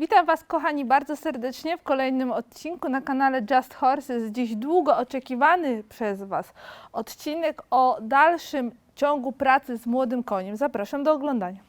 Witam Was, kochani, bardzo serdecznie w kolejnym odcinku na kanale Just Horses. Dziś długo oczekiwany przez Was odcinek o dalszym ciągu pracy z młodym koniem. Zapraszam do oglądania.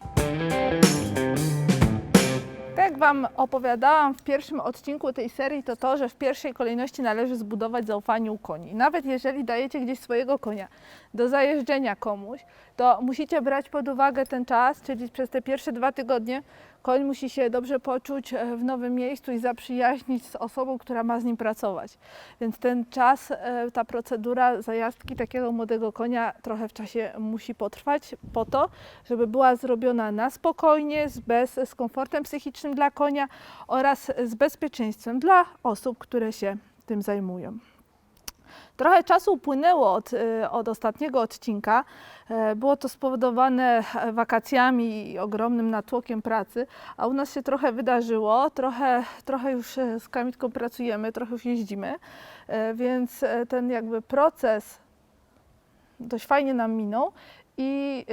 Tak jak Wam opowiadałam w pierwszym odcinku tej serii, to to, że w pierwszej kolejności należy zbudować zaufanie u koni. Nawet jeżeli dajecie gdzieś swojego konia do zajeżdżenia komuś, to musicie brać pod uwagę ten czas, czyli przez te pierwsze dwa tygodnie koń musi się dobrze poczuć e, w nowym miejscu i zaprzyjaźnić z osobą, która ma z nim pracować. Więc ten czas, e, ta procedura zajazdki takiego młodego konia trochę w czasie musi potrwać po to, żeby była zrobiona na spokojnie, z, bez, z komfortem psychicznym dla konia oraz z bezpieczeństwem dla osób, które się tym zajmują. Trochę czasu upłynęło od, y, od ostatniego odcinka. E, Było to spowodowane wakacjami i ogromnym natłokiem pracy, a u nas się trochę wydarzyło. Trochę, trochę już e, z Kamitką pracujemy, trochę już jeździmy, e, więc ten jakby proces dość fajnie nam minął i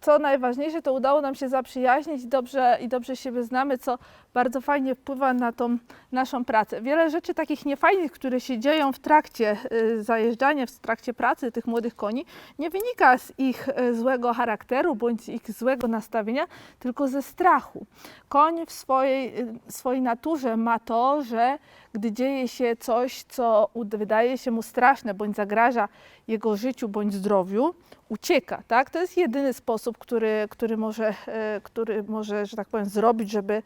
co najważniejsze, to udało nam się zaprzyjaźnić dobrze, i dobrze siebie znamy, co bardzo fajnie wpływa na tą naszą pracę. Wiele rzeczy takich niefajnych, które się dzieją w trakcie y, zajeżdżania, w trakcie pracy tych młodych koni, nie wynika z ich y, złego charakteru bądź z ich złego nastawienia, tylko ze strachu. Koń w swojej, y, swojej naturze ma to, że gdy dzieje się coś, co wydaje się mu straszne bądź zagraża jego życiu bądź zdrowiu, ucieka. Tak? To jest jedyny sposób, który, który, może, który może, że tak powiem, zrobić, żeby,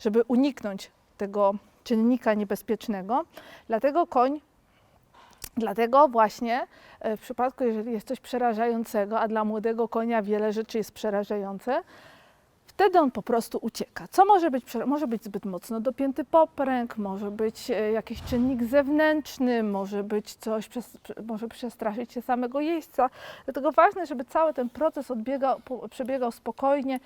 żeby uniknąć tego czynnika niebezpiecznego. Dlatego koń, dlatego właśnie e, w przypadku, jeżeli jest coś przerażającego, a dla młodego konia wiele rzeczy jest przerażające, wtedy on po prostu ucieka. Co może być? Może być zbyt mocno dopięty popręg, może być e, jakiś czynnik zewnętrzny, może być coś, może przestraszyć się samego jeźdźca. Dlatego ważne, żeby cały ten proces odbiegał, przebiegał spokojnie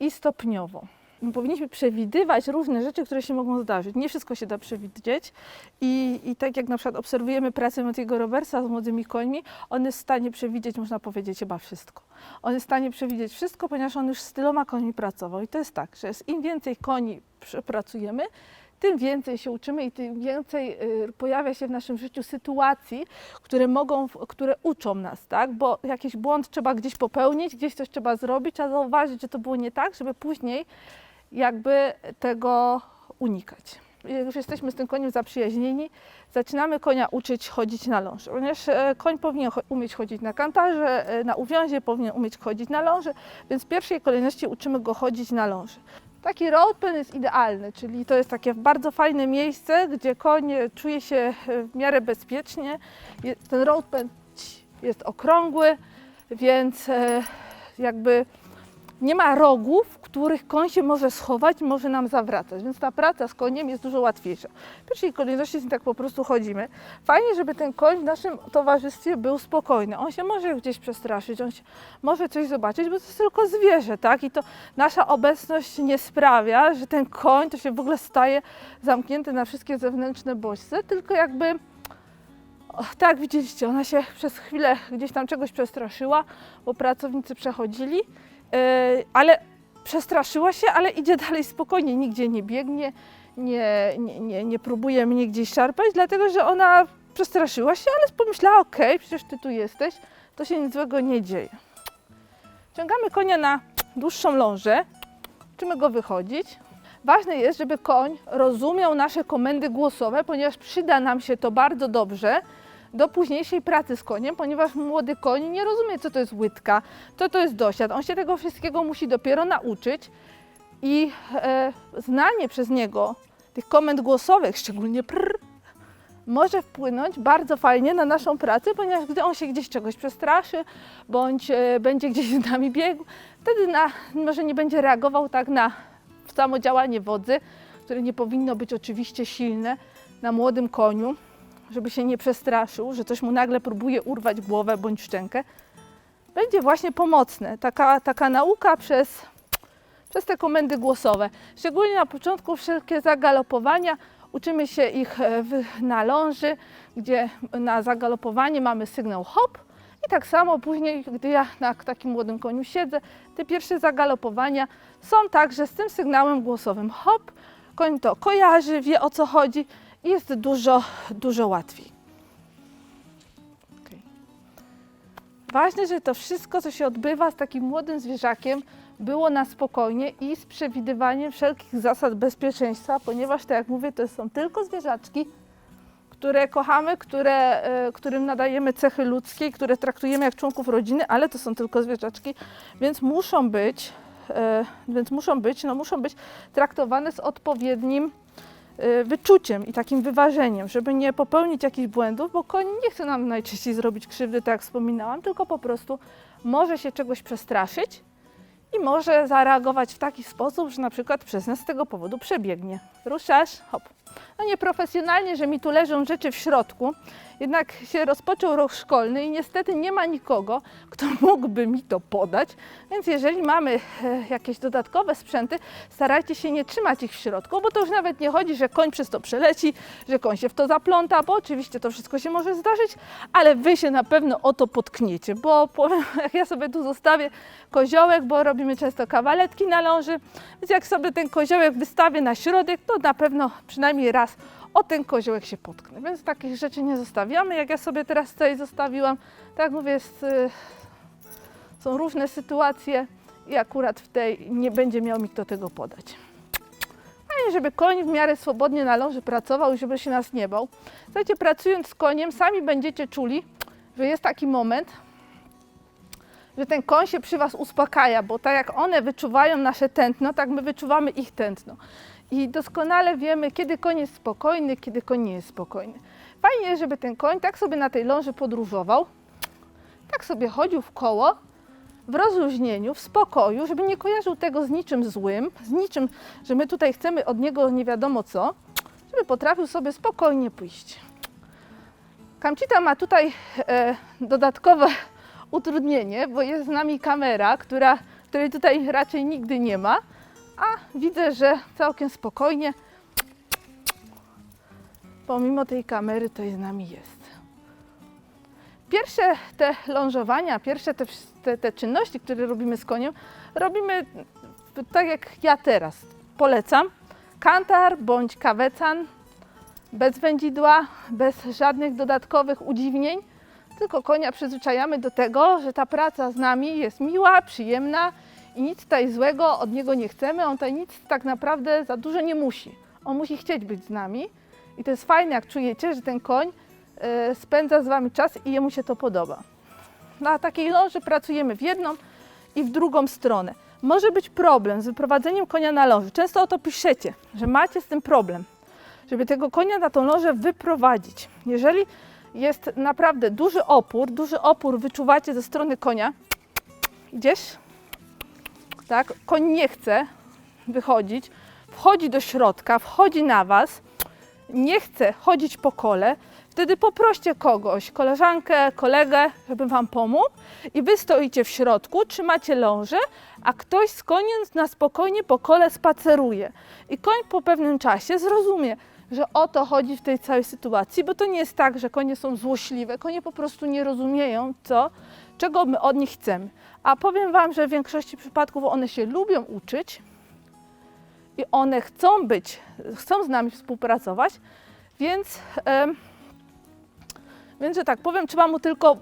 i stopniowo. Powinniśmy przewidywać różne rzeczy, które się mogą zdarzyć. Nie wszystko się da przewidzieć i, i tak jak na przykład obserwujemy pracę Mattiego Roversa z młodymi końmi, on jest w stanie przewidzieć, można powiedzieć, chyba wszystko. On jest w stanie przewidzieć wszystko, ponieważ on już z tyloma końmi pracował. I to jest tak, że im więcej koni przepracujemy, tym więcej się uczymy i tym więcej y, pojawia się w naszym życiu sytuacji, które mogą, które uczą nas, tak? Bo jakiś błąd trzeba gdzieś popełnić, gdzieś coś trzeba zrobić, trzeba zauważyć, że to było nie tak, żeby później jakby tego unikać. Jak już jesteśmy z tym koniem zaprzyjaźnieni, zaczynamy konia uczyć chodzić na ląży, ponieważ e, koń powinien umieć chodzić na kantarze, e, na uwiązie, powinien umieć chodzić na ląży, więc w pierwszej kolejności uczymy go chodzić na ląży. Taki road pen jest idealny, czyli to jest takie bardzo fajne miejsce, gdzie koń e, czuje się w miarę bezpiecznie. Ten road pen jest okrągły, więc jakby nie ma rogów, w których koń się może schować może nam zawracać, więc ta praca z koniem jest dużo łatwiejsza. W pierwszej kolejności z nim tak po prostu chodzimy. Fajnie, żeby ten koń w naszym towarzystwie był spokojny. On się może gdzieś przestraszyć, on może coś zobaczyć, bo to jest tylko zwierzę, tak? I to nasza obecność nie sprawia, że ten koń to się w ogóle staje zamknięty na wszystkie zewnętrzne bodźce, tylko jakby tak widzieliście, ona się przez chwilę gdzieś tam czegoś przestraszyła, bo pracownicy przechodzili, ale przestraszyła się, ale idzie dalej spokojnie, nigdzie nie biegnie, nie, nie, nie, nie próbuje mnie gdzieś szarpać, dlatego że ona przestraszyła się, ale pomyślała, okej, przecież ty tu jesteś, to się nic złego nie dzieje. Ciągamy konia na dłuższą lążę, uczymy go wychodzić. Ważne jest, żeby koń rozumiał nasze komendy głosowe, ponieważ przyda nam się to bardzo dobrze do późniejszej pracy z koniem, ponieważ młody koń nie rozumie, co to jest łydka, co to jest dosiad. On się tego wszystkiego musi dopiero nauczyć i e, znanie przez niego tych komend głosowych, szczególnie prr, może wpłynąć bardzo fajnie na naszą pracę, ponieważ gdy on się gdzieś czegoś przestraszy, bądź e, będzie gdzieś z nami biegł, wtedy na, może nie będzie reagował tak na samo działanie wodzy, które nie powinno być oczywiście silne na młodym koniu, żeby się nie przestraszył, że coś mu nagle próbuje urwać głowę bądź szczękę. Będzie właśnie pomocne. Taka, taka nauka przez, przez te komendy głosowe. Szczególnie na początku wszelkie zagalopowania uczymy się ich e, na ląży, gdzie na zagalopowanie mamy sygnał hop I tak samo później, gdy ja na takim młodym koniu siedzę, te pierwsze zagalopowania są także z tym sygnałem głosowym hop, koń to kojarzy, wie o co chodzi jest dużo, dużo łatwiej. Okej. Ważne, że to wszystko, co się odbywa z takim młodym zwierzakiem, było na spokojnie i z przewidywaniem wszelkich zasad bezpieczeństwa, ponieważ, tak jak mówię, to są tylko zwierzaczki, które kochamy, które, e, którym nadajemy cechy ludzkie, które traktujemy jak członków rodziny, ale to są tylko zwierzaczki, więc muszą być, e, więc muszą być, no muszą być traktowane z odpowiednim wyczuciem i takim wyważeniem, żeby nie popełnić jakichś błędów, bo koń nie chce nam najczęściej zrobić krzywdy, tak jak wspominałam, tylko po prostu może się czegoś przestraszyć i może zareagować w taki sposób, że na przykład przez nas z tego powodu przebiegnie. Ruszasz, hop. No nieprofesjonalnie, że mi tu leżą rzeczy w środku, jednak się rozpoczął rok szkolny i niestety nie ma nikogo, kto mógłby mi to podać, więc jeżeli mamy e, jakieś dodatkowe sprzęty, starajcie się nie trzymać ich w środku, bo to już nawet nie chodzi, że koń przez to przeleci, że koń się w to zapląta, bo oczywiście to wszystko się może zdarzyć, ale wy się na pewno o to potkniecie, bo jak ja sobie tu zostawię koziołek, bo robimy często kawaletki na ląży, więc jak sobie ten koziołek wystawię na środek, to na pewno przynajmniej raz o ten koziołek się potknę. Więc takich rzeczy nie zostawiamy. Jak ja sobie teraz tutaj zostawiłam, tak mówię, jest, y, są różne sytuacje i akurat w tej nie będzie miał mi kto tego podać. Fajnie, żeby koń w miarę swobodnie na ląży pracował i żeby się nas nie bał. Słuchajcie, pracując z koniem, sami będziecie czuli, że jest taki moment, że ten koń się przy Was uspokaja, bo tak jak one wyczuwają nasze tętno, tak my wyczuwamy ich tętno. I doskonale wiemy, kiedy koń jest spokojny, kiedy koń nie jest spokojny. Fajnie, żeby ten koń tak sobie na tej ląży podróżował, tak sobie chodził w koło, w rozluźnieniu, w spokoju, żeby nie kojarzył tego z niczym złym, z niczym, że my tutaj chcemy od niego nie wiadomo co, żeby potrafił sobie spokojnie pójść. Kamcita ma tutaj e, dodatkowe utrudnienie, bo jest z nami kamera, która, której tutaj raczej nigdy nie ma, a widzę, że całkiem spokojnie, pomimo tej kamery, to z nami jest. Pierwsze te lążowania, pierwsze te, te, te czynności, które robimy z koniem, robimy tak jak ja teraz. Polecam kantar bądź kawecan, bez wędzidła, bez żadnych dodatkowych udziwnień, tylko konia przyzwyczajamy do tego, że ta praca z nami jest miła, przyjemna i nic tutaj złego od niego nie chcemy. On tutaj nic tak naprawdę za dużo nie musi. On musi chcieć być z nami i to jest fajne, jak czujecie, że ten koń e, spędza z Wami czas i jemu się to podoba. Na takiej ląży pracujemy w jedną i w drugą stronę. Może być problem z wyprowadzeniem konia na ląży. Często o to piszecie, że macie z tym problem, żeby tego konia na tą lążę wyprowadzić. Jeżeli jest naprawdę duży opór, duży opór wyczuwacie ze strony konia, idziesz, tak, koń nie chce wychodzić, wchodzi do środka, wchodzi na Was, nie chce chodzić po kole, wtedy poproście kogoś, koleżankę, kolegę, żeby Wam pomógł. I Wy stoicie w środku, trzymacie lążę, a ktoś z koniem na spokojnie po kole spaceruje. I koń po pewnym czasie zrozumie, że o to chodzi w tej całej sytuacji, bo to nie jest tak, że konie są złośliwe, konie po prostu nie rozumieją, co, czego my od nich chcemy. A powiem Wam, że w większości przypadków one się lubią uczyć i one chcą być, chcą z nami współpracować, więc, em, więc że tak powiem, trzeba mu tylko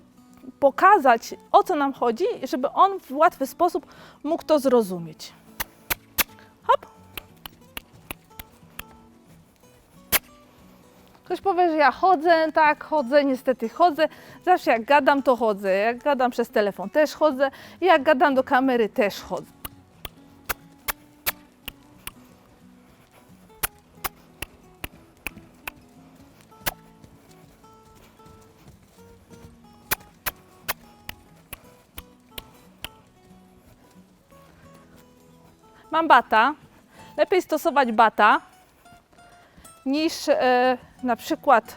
pokazać, o co nam chodzi, żeby on w łatwy sposób mógł to zrozumieć. Ktoś powie, że ja chodzę, tak, chodzę, niestety chodzę. Zawsze jak gadam, to chodzę. Jak gadam przez telefon, też chodzę. I jak gadam do kamery, też chodzę. Mam bata. Lepiej stosować bata niż e, na przykład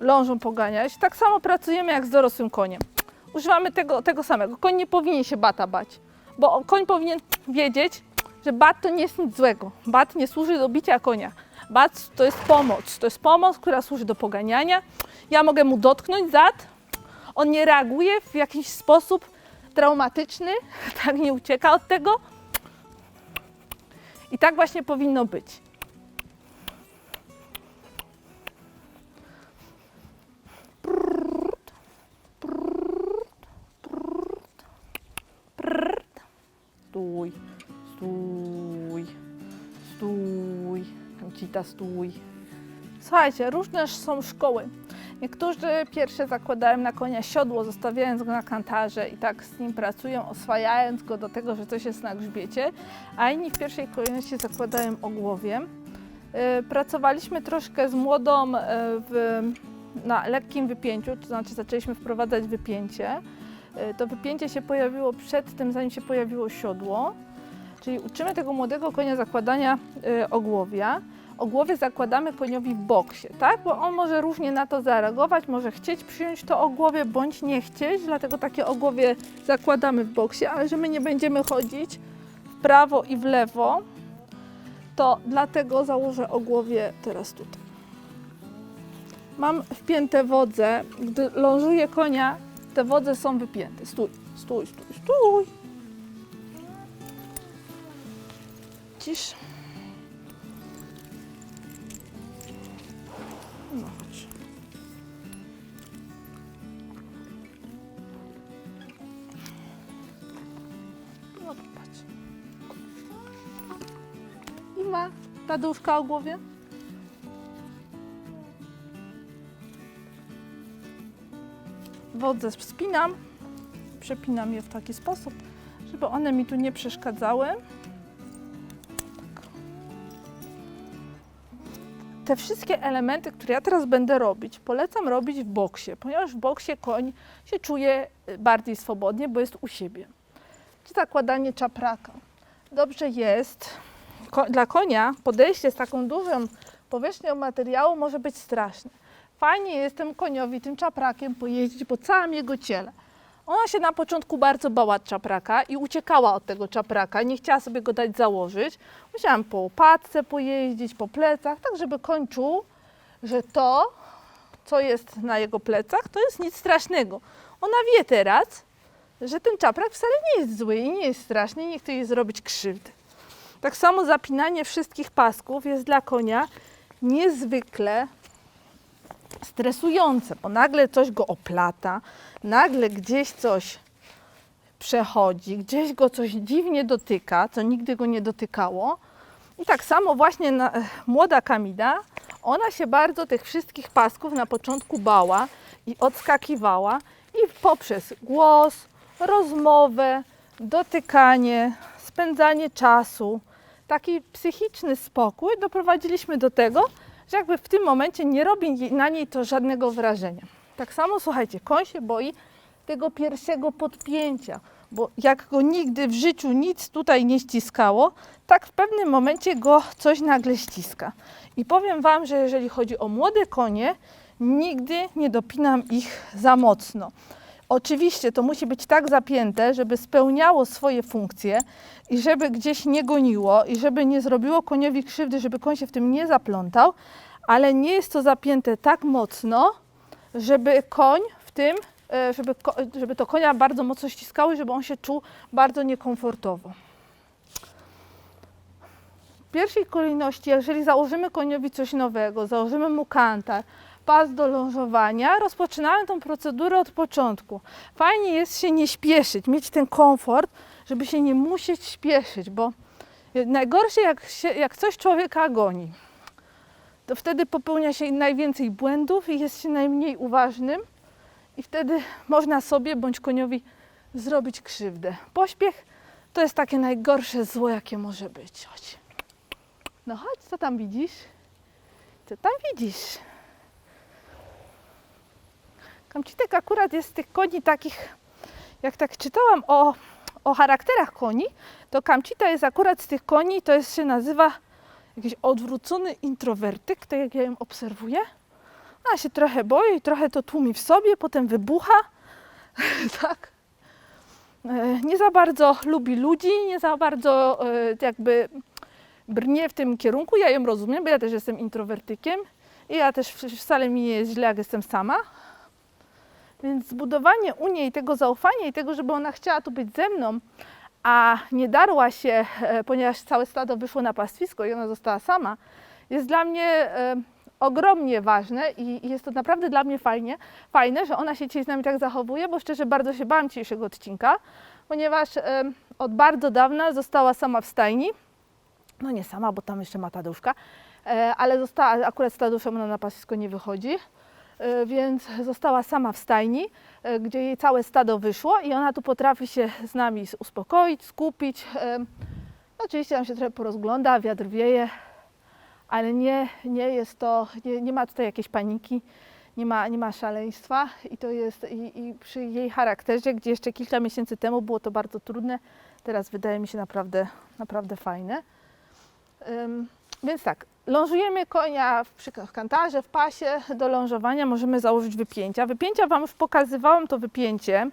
lążą poganiać. Tak samo pracujemy jak z dorosłym koniem. Używamy tego, tego samego. Koń nie powinien się bata bać, bo koń powinien wiedzieć, że bat to nie jest nic złego. Bat nie służy do bicia konia. Bat to jest pomoc. To jest pomoc, która służy do poganiania. Ja mogę mu dotknąć zad, On nie reaguje w jakiś sposób traumatyczny, tak nie ucieka od tego. I tak właśnie powinno być. Stój, stój, stój, Kamcita, stój. Słuchajcie, różne są szkoły. Niektórzy pierwsze zakładają na konia siodło, zostawiając go na kantarze i tak z nim pracują, oswajając go do tego, że coś jest na grzbiecie, a inni w pierwszej kolejności zakładają ogłowie. Yy, Pracowaliśmy troszkę z młodą yy, w, na lekkim wypięciu, to znaczy zaczęliśmy wprowadzać wypięcie. Yy, To wypięcie się pojawiło przed tym, zanim się pojawiło siodło. Czyli uczymy tego młodego konia zakładania y, ogłowia. Ogłowie zakładamy koniowi w boksie, tak? Bo on może różnie na to zareagować, może chcieć przyjąć to ogłowie, bądź nie chcieć, dlatego takie ogłowie zakładamy w boksie, ale że my nie będziemy chodzić w prawo i w lewo, to dlatego założę ogłowie teraz tutaj. Mam wpięte wodze, gdy lążuję konia, te wodze są wypięte. Stój, stój, stój, stój. Cisz. No chodź. No popatrz. I ma taduszka o głowie. Wodze spinam, przepinam je w taki sposób, żeby one mi tu nie przeszkadzały. te wszystkie elementy, które ja teraz będę robić, polecam robić w boksie, ponieważ w boksie koń się czuje y, bardziej swobodnie, bo jest u siebie. Czy zakładanie czapraka. Dobrze jest, dla konia podejście z taką dużą powierzchnią materiału może być straszne. Fajnie jest tym koniowi, tym czaprakiem pojeździć po całym jego ciele. Ona się na początku bardzo bała czapraka i uciekała od tego czapraka, nie chciała sobie go dać założyć. Musiałam po łopatce pojeździć, po plecach, tak żeby koń czuł, że to, co jest na jego plecach, to jest nic strasznego. Ona wie teraz, że ten czaprak wcale nie jest zły i nie jest straszny nie chce jej zrobić krzywdy. Tak samo zapinanie wszystkich pasków jest dla konia niezwykle stresujące, bo nagle coś go oplata, nagle gdzieś coś przechodzi, gdzieś go coś dziwnie dotyka, co nigdy go nie dotykało. I tak samo właśnie na, młoda Kamila, ona się bardzo tych wszystkich pasków na początku bała i odskakiwała i poprzez głos, rozmowę, dotykanie, spędzanie czasu, taki psychiczny spokój doprowadziliśmy do tego, że jakby w tym momencie nie robi na niej to żadnego wrażenia. Tak samo słuchajcie, koń się boi tego pierwszego podpięcia, bo jak go nigdy w życiu nic tutaj nie ściskało, tak w pewnym momencie go coś nagle ściska. I powiem Wam, że jeżeli chodzi o młode konie, nigdy nie dopinam ich za mocno. Oczywiście to musi być tak zapięte, żeby spełniało swoje funkcje i żeby gdzieś nie goniło i żeby nie zrobiło koniowi krzywdy, żeby koń się w tym nie zaplątał, ale nie jest to zapięte tak mocno, żeby koń w tym, e, żeby, żeby to konia bardzo mocno ściskało i żeby on się czuł bardzo niekomfortowo. W pierwszej kolejności, jeżeli założymy koniowi coś nowego, założymy mu kantar, pas do lążowania, rozpoczynamy tą procedurę od początku. Fajnie jest się nie śpieszyć, mieć ten komfort, żeby się nie musieć śpieszyć, bo najgorsze jak, się, jak coś człowieka goni, to wtedy popełnia się najwięcej błędów i jest się najmniej uważnym i wtedy można sobie bądź koniowi zrobić krzywdę. Pośpiech to jest takie najgorsze zło, jakie może być. Chodź. No chodź, co tam widzisz? Co tam widzisz? Kamcitek akurat jest z tych koni takich, jak tak czytałam o, o charakterach koni, to Kamcita jest akurat z tych koni, to jest, się nazywa jakiś odwrócony introwertyk, tak jak ja ją obserwuję. Ona się trochę boi, trochę to tłumi w sobie, potem wybucha. tak. E, Nie za bardzo lubi ludzi, nie za bardzo e, jakby brnie w tym kierunku. Ja ją rozumiem, bo ja też jestem introwertykiem i ja też wcale mi nie jest źle, jak jestem sama. Więc zbudowanie u niej tego zaufania i tego, żeby ona chciała tu być ze mną, a nie darła się, e, ponieważ całe stado wyszło na pastwisko i ona została sama, jest dla mnie e, ogromnie ważne i jest to naprawdę dla mnie fajnie, fajne, że ona się dzisiaj z nami tak zachowuje, bo szczerze bardzo się bałam dzisiejszego odcinka, ponieważ e, od bardzo dawna została sama w stajni. No nie sama, bo tam jeszcze ma Tadeuszka, ale została, akurat z Tadeuszem ona na pastwisko nie wychodzi, więc została sama w stajni, e, gdzie jej całe stado wyszło i ona tu potrafi się z nami uspokoić, skupić. e, Oczywiście tam się trochę porozgląda, wiatr wieje, ale nie, nie jest to, nie, nie ma tutaj jakiejś paniki, nie ma, nie ma szaleństwa i to jest i, i przy jej charakterze, gdzie jeszcze kilka miesięcy temu było to bardzo trudne, teraz wydaje mi się naprawdę, naprawdę fajne. Ym, więc tak, lążujemy konia w, kantarze, w pasie. Do lążowania możemy założyć wypięcia. Wypięcia Wam już pokazywałam to wypięcie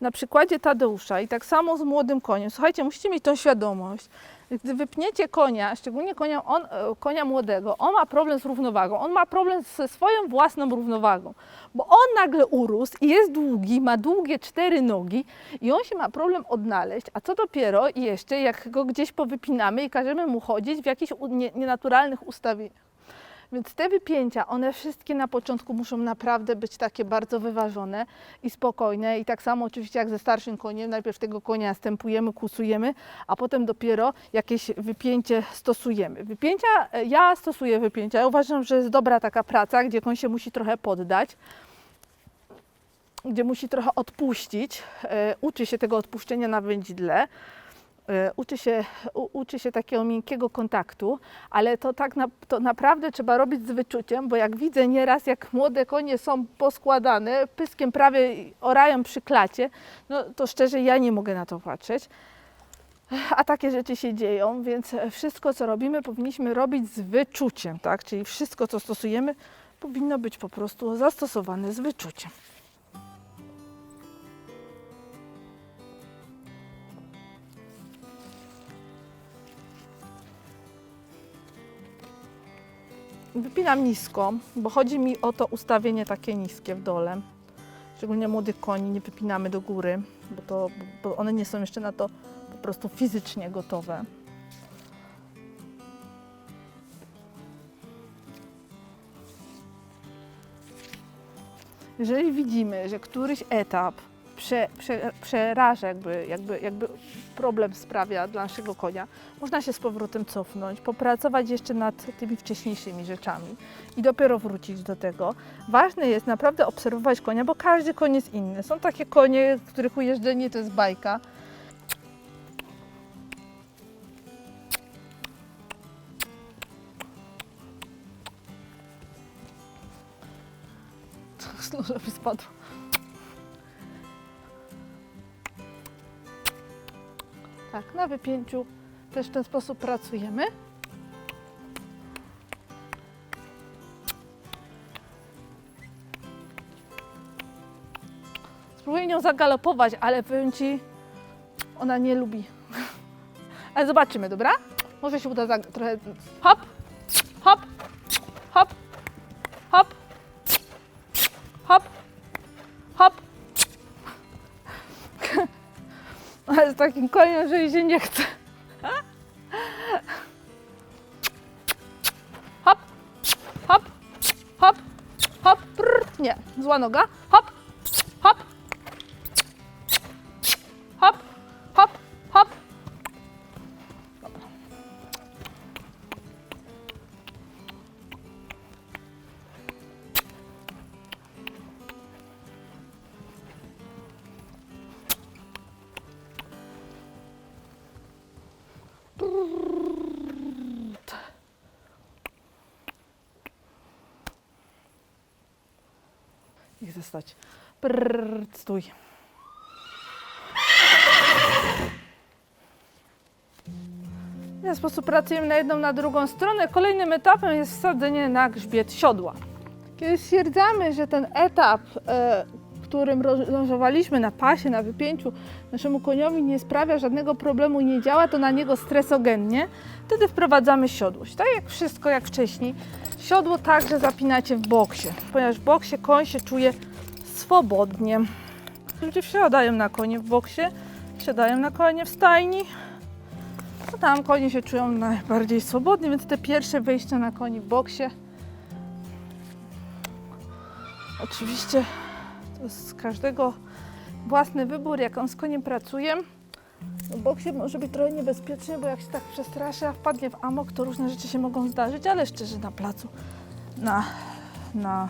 na przykładzie Tadeusza i tak samo z młodym koniem. Słuchajcie, musicie mieć tą świadomość. Gdy wypniecie konia, szczególnie konia, on, e, konia młodego, on ma problem z równowagą, on ma problem ze swoją własną równowagą, bo on nagle urósł i jest długi, ma długie cztery nogi i on się ma problem odnaleźć, a co dopiero jeszcze, jak go gdzieś powypinamy i każemy mu chodzić w jakichś nienaturalnych ustawieniach. Więc te wypięcia, one wszystkie na początku muszą naprawdę być takie bardzo wyważone i spokojne. I tak samo oczywiście jak ze starszym koniem, najpierw tego konia stępujemy, kłusujemy, a potem dopiero jakieś wypięcie stosujemy. Wypięcia, ja stosuję wypięcia. Ja uważam, że jest dobra taka praca, gdzie koń się musi trochę poddać gdzie musi trochę odpuścić, e, uczy się tego odpuszczenia na wędzidle, uczy się, u, uczy się takiego miękkiego kontaktu, ale to tak na, to naprawdę trzeba robić z wyczuciem, bo jak widzę nieraz, jak młode konie są poskładane, pyskiem prawie orają przy klacie, no to szczerze ja nie mogę na to patrzeć. A takie rzeczy się dzieją, więc wszystko, co robimy, powinniśmy robić z wyczuciem, tak? Czyli wszystko, co stosujemy, powinno być po prostu zastosowane z wyczuciem. Wypinam nisko, bo chodzi mi o to ustawienie takie niskie w dole. Szczególnie młodych koni nie wypinamy do góry, bo, to, bo one nie są jeszcze na to po prostu fizycznie gotowe. Jeżeli widzimy, że któryś etap prze, prze, przeraża, jakby, jakby, jakby problem sprawia dla naszego konia, można się z powrotem cofnąć, popracować jeszcze nad tymi wcześniejszymi rzeczami i dopiero wrócić do tego. Ważne jest naprawdę obserwować konia, bo każdy koń jest inny. Są takie konie, których ujeżdżenie to jest bajka. Żeby spadł. Tak, na wypięciu też w ten sposób pracujemy. Spróbuję nią zagalopować, ale powiem Ci, ona nie lubi. Ale zobaczymy, dobra? Może się uda trochę... Hop, że jej się nie chce. Hop, hop, hop, hop, nie, zła noga, Nie chcę stać. Prrr, stój. W ten sposób pracujemy na jedną, na drugą stronę. Kolejnym etapem jest wsadzenie na grzbiet siodła. Kiedy stwierdzamy, że ten etap, e, którym lążowaliśmy na pasie, na wypięciu, naszemu koniowi nie sprawia żadnego problemu nie działa to na niego stresogennie, wtedy wprowadzamy siodłość. Tak jak wszystko, jak wcześniej. Siodło także zapinacie w boksie, ponieważ w boksie koń się czuje swobodnie. Ludzie wsiadają na konie w boksie, wsiadają na konie w stajni. No tam konie się czują najbardziej swobodnie, więc te pierwsze wejścia na koni w boksie. Oczywiście to jest każdego własny wybór, jak on z koniem pracuje. W boksie może być trochę niebezpiecznie, bo jak się tak przestraszy, a wpadnie w amok, to różne rzeczy się mogą zdarzyć, ale szczerze na placu, na, na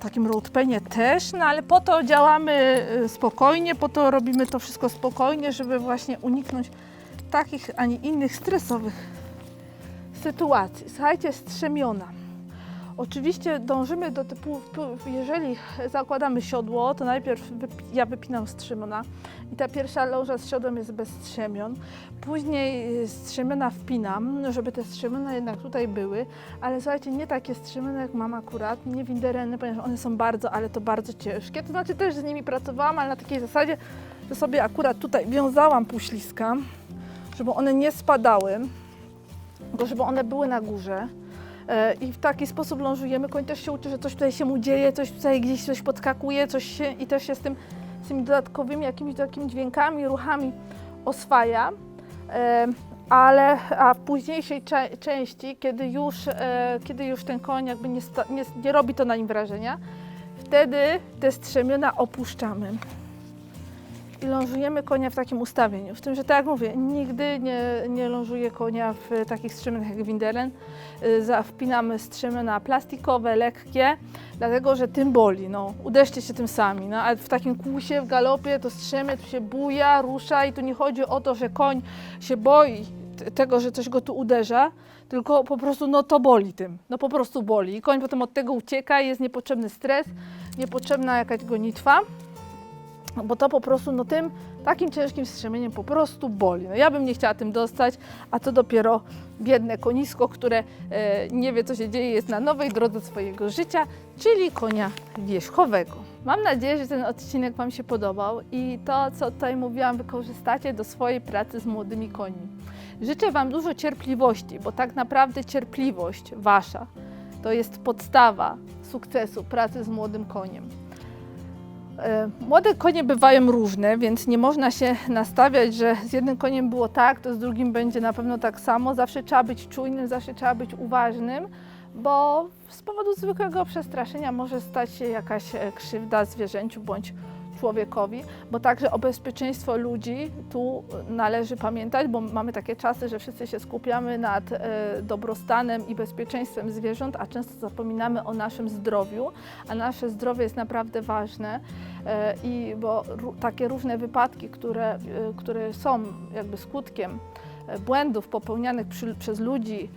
takim roadpenie też, no ale po to działamy y, spokojnie, po to robimy to wszystko spokojnie, żeby właśnie uniknąć takich, a nie innych stresowych sytuacji. Słuchajcie, strzemiona. Oczywiście dążymy do typu, jeżeli zakładamy siodło, to najpierw ja wypinam strzemiona i ta pierwsza loża z siodłem jest bez strzemion. Później strzemiona wpinam, żeby te strzemiona jednak tutaj były, ale słuchajcie, nie takie strzemiona jak mam akurat, nie windereny, ponieważ one są bardzo, ale to bardzo ciężkie. To znaczy też z nimi pracowałam, ale na takiej zasadzie, że sobie akurat tutaj wiązałam półśliska, żeby one nie spadały, tylko żeby one były na górze. E, I w taki sposób lążujemy. Koń też się uczy, że coś tutaj się mu dzieje, coś tutaj gdzieś coś podskakuje, coś się i też się z, tym, z tymi dodatkowymi jakimiś takimi dźwiękami, ruchami oswaja. E, Ale a w późniejszej cze- części, kiedy już, e, kiedy już ten koń jakby nie, nie, nie robi to na nim wrażenia, wtedy te strzemiona opuszczamy i lążujemy konia w takim ustawieniu. W tym, że tak jak mówię, nigdy nie, nie lążuję konia w takich strzemienach jak Winderen. Y, Wpinamy strzemiona plastikowe, lekkie, dlatego że tym boli. No, uderzcie się tym sami. No, a w takim kłusie, w galopie to strzemię tu się buja, rusza i tu nie chodzi o to, że koń się boi tego, że coś go tu uderza, tylko po prostu no to boli tym. No po prostu boli. I koń potem od tego ucieka jest niepotrzebny stres, niepotrzebna jakaś gonitwa bo to po prostu no tym takim ciężkim strzemieniem po prostu boli. No ja bym nie chciała tym dostać, a to dopiero biedne konisko, które e, nie wie co się dzieje, jest na nowej drodze swojego życia, czyli konia wierzchowego. Mam nadzieję, że ten odcinek Wam się podobał i to, co tutaj mówiłam, wykorzystacie do swojej pracy z młodymi końmi. Życzę Wam dużo cierpliwości, bo tak naprawdę cierpliwość Wasza to jest podstawa sukcesu pracy z młodym koniem. E, Młode konie bywają różne, więc nie można się nastawiać, że z jednym koniem było tak, to z drugim będzie na pewno tak samo. Zawsze trzeba być czujnym, zawsze trzeba być uważnym, bo z powodu zwykłego przestraszenia może stać się jakaś e, krzywda zwierzęciu bądź człowiekowi, bo także o bezpieczeństwo ludzi tu należy pamiętać, bo mamy takie czasy, że wszyscy się skupiamy nad e, dobrostanem i bezpieczeństwem zwierząt, a często zapominamy o naszym zdrowiu, a nasze zdrowie jest naprawdę ważne e, i bo takie różne wypadki, które, e, które są jakby skutkiem błędów popełnianych przy, przez ludzi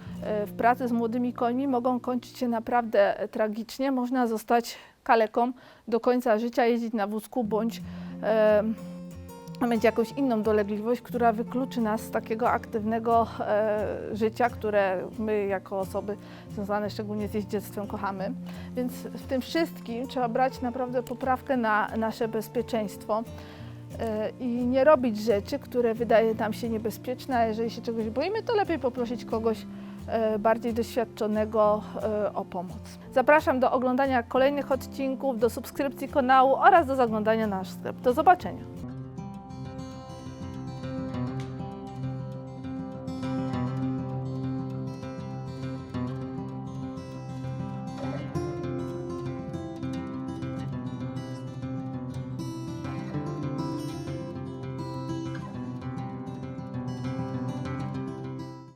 w pracy z młodymi końmi mogą kończyć się naprawdę tragicznie. Można zostać kaleką do końca życia, jeździć na wózku bądź e, mieć jakąś inną dolegliwość, która wykluczy nas z takiego aktywnego e, życia, które my jako osoby związane szczególnie z jeździectwem kochamy. Więc w tym wszystkim trzeba brać naprawdę poprawkę na nasze bezpieczeństwo e, i nie robić rzeczy, które wydaje nam się niebezpieczne, a jeżeli się czegoś boimy, to lepiej poprosić kogoś bardziej doświadczonego e, o pomoc. Zapraszam do oglądania kolejnych odcinków, do subskrypcji kanału oraz do zaglądania na nasz sklep. Do zobaczenia.